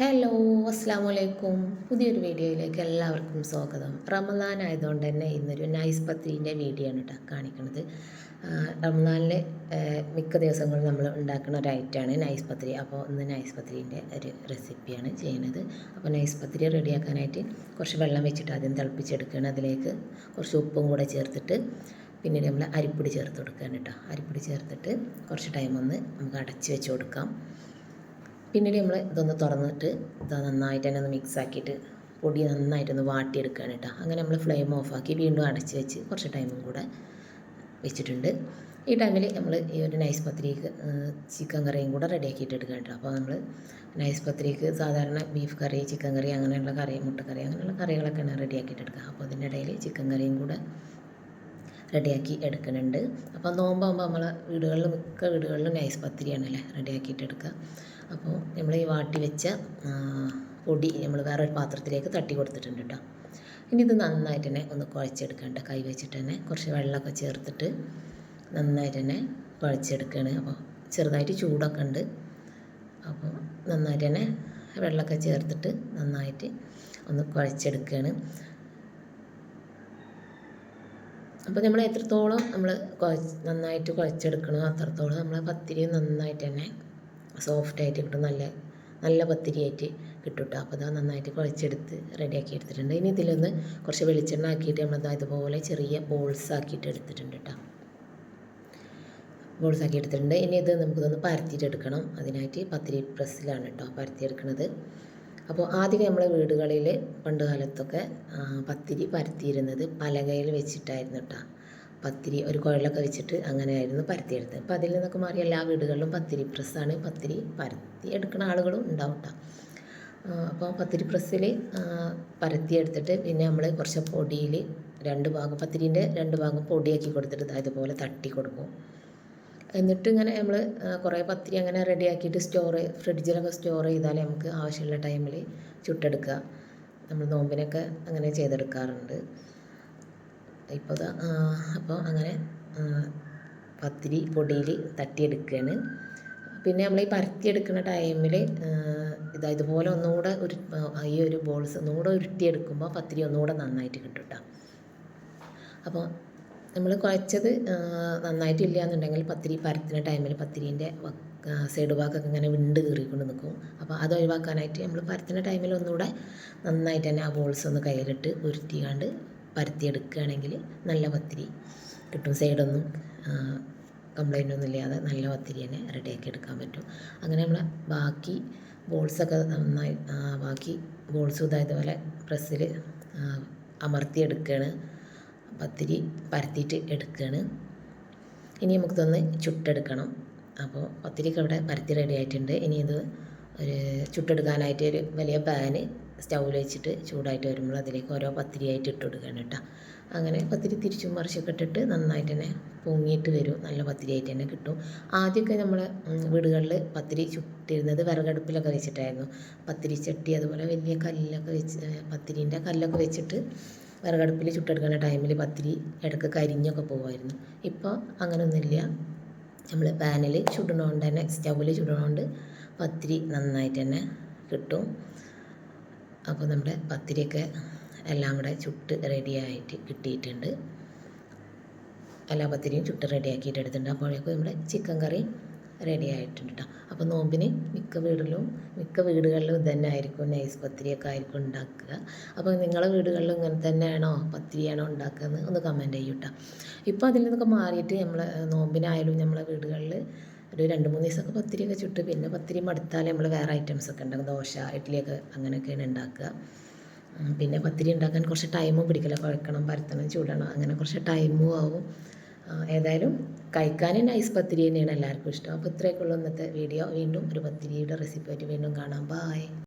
Hello അസ്സാം വലൈക്കും പുതിയൊരു വീഡിയോയിലേക്ക് എല്ലാവർക്കും സ്വാഗതം. റമദാൻ ആയതുകൊണ്ട് തന്നെ ഇന്നൊരു നൈസ് പത്തിന്റെ വീഡിയോ ആണ് കേട്ടോ കാണിക്കുന്നത് റമദാനിൽ മിക്ക ദിവസങ്ങളും നമ്മൾ ഉണ്ടാക്കുന്ന ഒരു ഐറ്റമാണ് നൈസ് പത്തിരി. അപ്പോൾ ഇന്ന് നൈസ് പത്തിരിന്റെ ഒരു റെസിപ്പിയാണ് ചെയ്യുന്നത് അപ്പോൾ നൈസ് പത്തിരി റെഡിയാക്കാനായിട്ട് കുറച്ച് വെള്ളം വെച്ചിട്ട് ആദ്യം തിളപ്പിച്ചെടുക്കുകയാണ്. അതിലേക്ക് കുറച്ച് ഉപ്പും കൂടെ ചേർത്തിട്ട് പിന്നീട് നമ്മൾ അരിപ്പൊടി ചേർത്ത് കൊടുക്കുകയാണ് കേട്ടോ അരിപ്പൊടി ചേർത്തിട്ട് കുറച്ച് ടൈം ഒന്ന് നമുക്ക് അടച്ച് വെച്ച് കൊടുക്കാം. പിന്നീട് നമ്മൾ ഇതൊന്ന് തുറന്നിട്ട് ഇത് നന്നായിട്ട് തന്നെ ഒന്ന് മിക്സ് ആക്കിയിട്ട് പൊടി നന്നായിട്ടൊന്ന് വാട്ടിയെടുക്കുകയാണ് കേട്ടോ. അങ്ങനെ നമ്മൾ ഫ്ലെയിം ഓഫാക്കി വീണ്ടും അടച്ച് വെച്ച് കുറച്ച് ടൈമും കൂടെ വെച്ചിട്ടുണ്ട്. ഈ ടൈമിൽ നമ്മൾ ഈ ഒരു നൈസ് പത്രിക്ക് ചിക്കൻ കറിയും കൂടെ റെഡിയാക്കിയിട്ട് എടുക്കുക കേട്ടോ. അപ്പോൾ നമ്മൾ നൈസ് പത്രിക്ക് സാധാരണ ബീഫ് കറി ചിക്കൻ കറി അങ്ങനെയുള്ള കറി മുട്ടക്കറി അങ്ങനെയുള്ള കറികളൊക്കെയാണ് റെഡിയാക്കിയിട്ട് എടുക്കുക. അപ്പോൾ അതിന്റെ ഇടയിൽ ചിക്കൻ കറിയും കൂടെ റെഡിയാക്കി എടുക്കുന്നുണ്ട്. അപ്പോൾ നോമ്പാകുമ്പോൾ നമ്മളെ വീടുകളിൽ മിക്ക വീടുകളിലും നൈസ് പത്തിരിയാണല്ലേ റെഡിയാക്കിയിട്ട് എടുക്കുക. അപ്പോൾ നമ്മൾ ഈ വാട്ടി വെച്ച പൊടി നമ്മൾ വേറെ ഒരു പാത്രത്തിലേക്ക് തട്ടി കൊടുത്തിട്ടുണ്ട് കേട്ടോ ഇനി ഇത് നന്നായിട്ട് തന്നെ ഒന്ന് കുഴച്ചെടുക്കേണ്ട കൈ വെച്ചിട്ട് തന്നെ കുറച്ച് വെള്ളമൊക്കെ ചേർത്തിട്ട് നന്നായിട്ട് തന്നെ കുഴച്ചെടുക്കുകയാണ്. അപ്പോൾ ചെറുതായിട്ട് ചൂടൊക്കെ ഉണ്ട്. അപ്പോൾ നന്നായിട്ട് തന്നെ വെള്ളമൊക്കെ ചേർത്തിട്ട് നന്നായിട്ട് ഒന്ന് കുഴച്ചെടുക്കുകയാണ്. അപ്പോൾ നമ്മൾ എത്രത്തോളം നമ്മൾ കുഴ നന്നായിട്ട് കുഴച്ചെടുക്കണോ അത്രത്തോളം നമ്മൾ പത്തിരി നന്നായിട്ട് തന്നെ സോഫ്റ്റായിട്ട് കിട്ടും. നല്ല നല്ല പത്തിരിയായിട്ട് കിട്ടും കേട്ടോ അപ്പോൾ അത് നന്നായിട്ട് കുഴച്ചെടുത്ത് റെഡിയാക്കി എടുത്തിട്ടുണ്ട്. ഇനി ഇതിലൊന്ന് കുറച്ച് വെളിച്ചെണ്ണ ആക്കിയിട്ട് നമ്മളത് ഇതുപോലെ ചെറിയ ബോൾസ് ആക്കിയിട്ട് എടുത്തിട്ടുണ്ട് കേട്ടോ ബോൾസ് ആക്കി എടുത്തിട്ടുണ്ട്. ഇനി ഇത് നമുക്കിതൊന്ന് പരത്തിയിട്ടെടുക്കണം അതിനായിട്ട് പത്തിരി പ്രസ്സിലാണ് കേട്ടോ പരത്തിയെടുക്കണത്. അപ്പോൾ ആദ്യം നമ്മളെ വീടുകളിൽ പണ്ട് കാലത്തൊക്കെ പത്തിരി പരത്തിയിരുന്നത് പലകയിൽ വെച്ചിട്ടായിരുന്നു കേട്ടോ പത്തിരി ഒരു കുഴലൊക്കെ വെച്ചിട്ട് അങ്ങനെയായിരുന്നു പരത്തിയെടുത്തത്. അപ്പോൾ അതിൽ നിന്നൊക്കെ മാറി എല്ലാ വീടുകളിലും പത്തിരി പ്രസ്സാണ് പത്തിരി പരത്തി എടുക്കുന്ന ആളുകളും ഉണ്ടാവും അപ്പോൾ പത്തിരി പ്രസ്സിൽ പരത്തിയെടുത്തിട്ട് പിന്നെ നമ്മൾ കുറച്ച് പൊടിയിൽ രണ്ട് ഭാഗം പത്തിരീന്റെ രണ്ട് ഭാഗം പൊടിയാക്കി കൊടുത്തിട്ട് ഇതുപോലെ തട്ടി കൊടുക്കും. എന്നിട്ട് ഇങ്ങനെ നമ്മൾ കുറേ പത്തിരി അങ്ങനെ റെഡിയാക്കിയിട്ട് സ്റ്റോർ ഫ്രിഡ്ജിലൊക്കെ സ്റ്റോർ ചെയ്താൽ നമുക്ക് ആവശ്യമുള്ള ടൈമിൽ ചുട്ടെടുക്കുക. നമ്മൾ നോമ്പിനൊക്കെ അങ്ങനെ ചെയ്തെടുക്കാറുണ്ട്. ഇപ്പോൾ അപ്പോൾ അങ്ങനെ പത്തിരി പൊടിയിൽ തട്ടിയെടുക്കുകയാണ് പിന്നെ നമ്മൾ ഈ പരത്തിയെടുക്കുന്ന ടൈമിൽ ഇതാ ഇതുപോലെ ഒന്നുകൂടെ ഒരു ഈ ഒരു ബോൾസ് ഒന്നുകൂടെ ഉരുട്ടിയെടുക്കുമ്പോൾ പത്തിരി ഒന്നുകൂടെ നന്നായിട്ട് കിട്ടും കേട്ടോ അപ്പോൾ നമ്മൾ കുഴച്ചത് നന്നായിട്ടില്ല എന്നുണ്ടെങ്കിൽ പത്തിരി പരത്തുന്ന ടൈമിൽ പത്തിരീന്റെ സൈഡ് ഭാഗമൊക്കെ ഇങ്ങനെ വിണ്ട് കീറിക്കൊണ്ട് നിൽക്കും അപ്പോൾ അത് ഒഴിവാക്കാനായിട്ട് നമ്മൾ പരത്തുന്ന ടൈമിൽ ഒന്നുകൂടെ നന്നായിട്ട് തന്നെ ആ ബോൾസ് ഒന്ന് കയ്യിലിട്ട് ഉരുട്ടിയാണ്ട് പരത്തിയെടുക്കുകയാണെങ്കിൽ നല്ല പത്തിരി കിട്ടും. സൈഡൊന്നും കംപ്ലൈന്റ് ഒന്നും ഇല്ലാതെ നല്ല പത്തിരി തന്നെ റെഡിയാക്കി എടുക്കാൻ പറ്റും. അങ്ങനെ നമ്മൾ ബാക്കി ബോൾസൊക്കെ നന്നായി ബാക്കി ബോൾസും ഇതായതുപോലെ പ്രസ്സിൽ അമർത്തിയെടുക്കുകയാണ്. പത്തിരി പരത്തിയിട്ട് എടുക്കുകയാണ്. ഇനി നമുക്കിതൊന്ന് ചുട്ടെടുക്കണം. അപ്പോൾ പത്തിരിക്ക് അവിടെ പരത്തി റെഡി ആയിട്ടുണ്ട് ഇനി ഇത് ഒരു ചുട്ടെടുക്കാനായിട്ട് ഒരു വലിയ പാന് സ്റ്റൗവിൽ വെച്ചിട്ട് ചൂടായിട്ട് വരുമ്പോൾ അതിലേക്ക് ഓരോ പത്തിരിയായിട്ട് ഇട്ട് കൊടുക്കണം കേട്ടോ. അങ്ങനെ പത്തിരി തിരിച്ചും മറിച്ചൊക്കെ ഇട്ടിട്ട് നന്നായിട്ട് തന്നെ പൊങ്ങിയിട്ട് വരും. നല്ല പത്തിരിയായിട്ട് തന്നെ കിട്ടും. ആദ്യമൊക്കെ നമ്മൾ വീടുകളിൽ പത്തിരി ചുട്ടിരുന്നത് വിറകടുപ്പിലൊക്കെ വെച്ചിട്ടായിരുന്നു. പത്തിരി ചട്ടി അതുപോലെ വലിയ കല്ലൊക്കെ വെച്ച് പത്തിരീന്റെ കല്ലൊക്കെ വെച്ചിട്ട് വിറകടുപ്പിൽ ചുട്ടെടുക്കുന്ന ടൈമിൽ പത്തിരി ഇടയ്ക്ക് കരിഞ്ഞൊക്കെ പോകുമായിരുന്നു ഇപ്പോൾ അങ്ങനെയൊന്നുമില്ല നമ്മൾ പാനിൽ ചുടണോണ്ട് തന്നെ സ്റ്റൗവിൽ ചുടണോണ്ട് പത്തിരി നന്നായിട്ട് തന്നെ കിട്ടും. അപ്പോൾ നമ്മുടെ പത്തിരിയൊക്കെ എല്ലാം കൂടെ ചുട്ട് റെഡിയായിട്ട് കിട്ടിയിട്ടുണ്ട്. എല്ലാ പത്തിരിയും ചുട്ട് റെഡിയാക്കിയിട്ട് എടുത്തിട്ടുണ്ട്. അപ്പോഴേക്കും നമ്മുടെ ചിക്കൻ കറി റെഡി ആയിട്ടുണ്ട് കേട്ടോ അപ്പോൾ നോമ്പിന് മിക്ക വീടുകളിലും മിക്ക വീടുകളിലും തന്നെ ആയിരിക്കും നൈസ് പത്തിരിയൊക്കെ ആയിരിക്കും ഉണ്ടാക്കുക. അപ്പോൾ നിങ്ങളുടെ വീടുകളിലും ഇങ്ങനെ തന്നെയാണോ പത്തിരിയാണോ ഉണ്ടാക്കുന്നത് ഒന്ന് കമന്റ് ചെയ്യൂ കേട്ടോ ഇപ്പോൾ അതിൽ നിന്നൊക്കെ മാറിയിട്ട് നമ്മൾ നോമ്പിനായാലും നമ്മളെ വീടുകളിൽ ഒരു രണ്ട് മൂന്ന് ദിവസമൊക്കെ പത്തിരിയൊക്കെ ചുട്ട് പിന്നെ പത്തിരി മടുത്താൽ നമ്മൾ വേറെ ഐറ്റംസൊക്കെ ഉണ്ടാക്കും. ദോശ ഇഡ്ഡലിയൊക്കെ അങ്ങനെയൊക്കെയാണ് ഉണ്ടാക്കുക. പിന്നെ പത്തിരി ഉണ്ടാക്കാൻ കുറച്ച് ടൈമും പിടിക്കില്ല. കുഴക്കണം പരത്തണം ചൂടണം അങ്ങനെ കുറച്ച് ടൈമും ആവും. ഏതായാലും കഴിക്കാൻ നൈസ് പത്തിരി തന്നെയാണ് എല്ലാവർക്കും ഇഷ്ടം. അപ്പോൾ ഇത്രയൊക്കെയുള്ള ഇന്നത്തെ വീഡിയോ വീണ്ടും ഒരു പത്തിരിയുടെ റെസിപ്പി ആയിട്ട് വീണ്ടും കാണാം. ബായ്